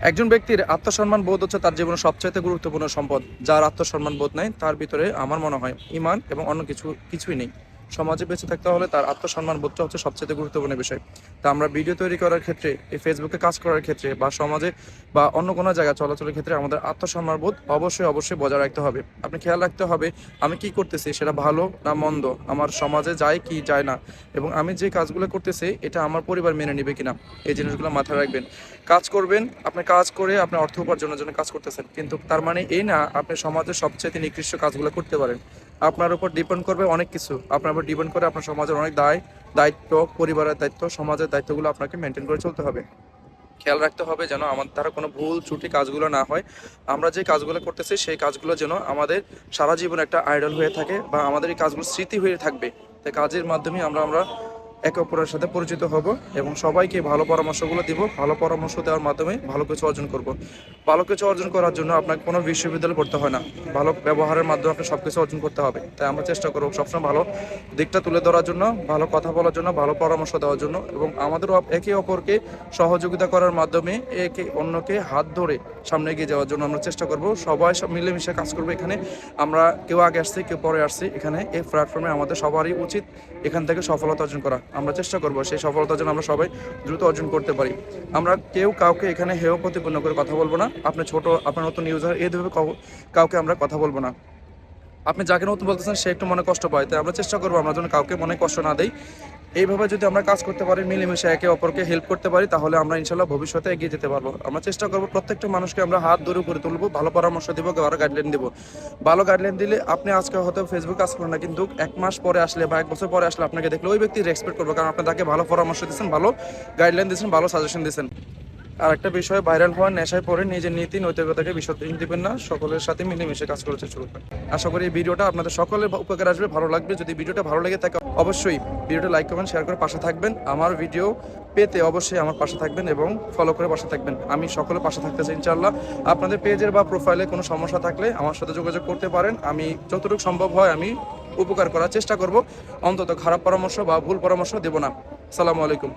একজন ব্যক্তির আত্মসম্মান বোধ হচ্ছে তার জীবনের সবচাইতে গুরুত্বপূর্ণ সম্পদ, যার আত্মসম্মান বোধ নাই, তার ভিতরে আমার মনে হয় ইমান এবং অন্য কিছু, কিছুই নেই। সমাজে বেঁচে থাকতে হলে তার আত্মসম্মান বোধটা হচ্ছে সবচেয়ে গুরুত্বপূর্ণ বিষয়। তা আমরা ভিডিও তৈরি করার ক্ষেত্রে, এই ফেসবুকে কাজ করার ক্ষেত্রে বা সমাজে বা অন্য কোনো জায়গায় চলাচলের ক্ষেত্রে আমাদের আত্মসম্মান বোধ অবশ্যই অবশ্যই বজায় রাখতে হবে। আপনি খেয়াল রাখতে হবে, আমি কি করতেছি, সেটা ভালো না মন্দ? আমার সমাজে যায় কি যায় না? এবং আমি যে কাজগুলো করতেছি, এটা আমার পরিবার মেনে নেবে কিনা? এই জিনিসগুলো মাথায় রাখবেন। কাজ করবেন, আপনি কাজ করে আপনি অর্থ উপার্জনের জন্য কাজ করতেছেন। কিন্তু তার মানে এই না, আপনি সমাজের সবচেয়ে নিকৃষ্ট কাজগুলো করতে পারেন। আপনার উপর ডিপেন্ড করবে অনেক কিছু। আপনার উপর ডিপেন্ড করে আপনার সমাজের অনেক দায়, দায়িত্ব, পরিবারের দায়িত্ব, সমাজের দায়িত্বগুলো আপনাকে মেনটেন করে চলতে হবে। খেয়াল রাখতে হবে যেন আমার দ্বারা কোনো ভুল ছুটি কাজগুলো না হয়। আমরা যে কাজগুলো করতেছি, সেই কাজগুলো যেন আমাদের সারা জীবন একটা আইডল হয়ে থাকে বা আমাদের এই কাজগুলো স্মৃতি হয়ে থাকবে। তাই কাজের মাধ্যমে আমরা আমরা একে অপরের সাথে পরিচিত হব এবং সবাইকে ভালো পরামর্শগুলো দিব, ভালো পরামর্শ দেওয়ার মাধ্যমে ভালো কিছু অর্জন করব। ভালো কিছু অর্জন করার জন্য আপনাকে কোনো বিশ্ববিদ্যালয় পড়তে হয় না। ভালো ব্যবহারের মাধ্যমে আপনি সব কিছু অর্জন করতে হবে। তাই আমরা চেষ্টা করব সবসময় ভালো দিকটা তুলে ধরার জন্য, ভালো কথা বলার জন্য, ভালো পরামর্শ দেওয়ার জন্য এবং আমাদের একে অপরকে সহযোগিতা করার মাধ্যমে একে অন্যকে হাত ধরে সামনে এগিয়ে যাওয়ার জন্য আমরা চেষ্টা করব। সবাই সব মিলেমিশে কাজ করব এখানে। আমরা কেউ আগে আসছি, কেউ পরে আসছি। এখানে এই প্ল্যাটফর্মে আমাদের সবারই উচিত এখান থেকে সফলতা অর্জন করা। আমরা চেষ্টা করব সেই সফলতার জন্য আমরা সবাই দ্রুত অর্জন করতে পারি। আমরা কেউ কাউকে এখানে হেয় প্রতিপন্ন করে কথা বলব না। আপনি ছোট, আপনার নতুন ইউজার এইভাবে কাউকে আমরা কথা বলব না। আপনি যাকে নতুন বলতেছেন, সে একটু মনে কষ্ট পায়। তাই আমরা চেষ্টা করব আমরা যেন কাউকে মনে কষ্ট না দেই। এইভাবে যদি আমরা কাজ করতে পারি, মিলেমিশে একে অপরকে হেল্প করতে পারি, তাহলে আমরা ইনশাল্লাহ ভবিষ্যতে এগিয়ে যেতে পারব। আমরা চেষ্টা করব প্রত্যেকটা মানুষকে আমরা হাত দূরে করে তুলবো, ভালো পরামর্শ দিব, ভালো গাইডলাইন দিব। ভালো গাইডলাইন দিলে আপনি আজকে হয়তো ফেসবুক কাজ করেন না, কিন্তু এক মাস পরে আসলে বা এক বছর পরে আসলে আপনাকে দেখলে ওই ব্যক্তি রেসপেক্ট করব, কারণ আপনি তাকে ভালো পরামর্শ দিচ্ছেন, ভালো গাইডলাইন দিচ্ছেন, ভালো সাজেশন দিচ্ছেন। আর একটা বিষয় ভাইরাল হওয়ার নেশায় পড়ে নিজের নীতি, নৈতিকতাকে বিসর্জন দিবেন না, সকলের সাথে মিলেমিশে কাজ করতে শুরু করবেন। আশা করি এই ভিডিওটা আপনাদের সকলের উপকার আসবে, ভালো লাগবে। যদি ভিডিওটা ভালো লাগে থাকে, অবশ্যই ভিডিওটা লাইক করবেন শেয়ার করে পাশে থাকবেন। আমার ভিডিও পেতে অবশ্যই আমার পাশে থাকবেন এবং ফলো করে পাশে থাকবেন। আমি সকলের পাশে থাকতে চাই ইনশাল্লাহ আপনাদের পেজের বা প্রোফাইলে কোনো সমস্যা থাকলে আমার সাথে যোগাযোগ করতে পারেন। আমি যতটুকু সম্ভব হয় আমি উপকার করার চেষ্টা করব। অন্তত খারাপ পরামর্শ বা ভুল পরামর্শ দেব না। সালামু আলাইকুম।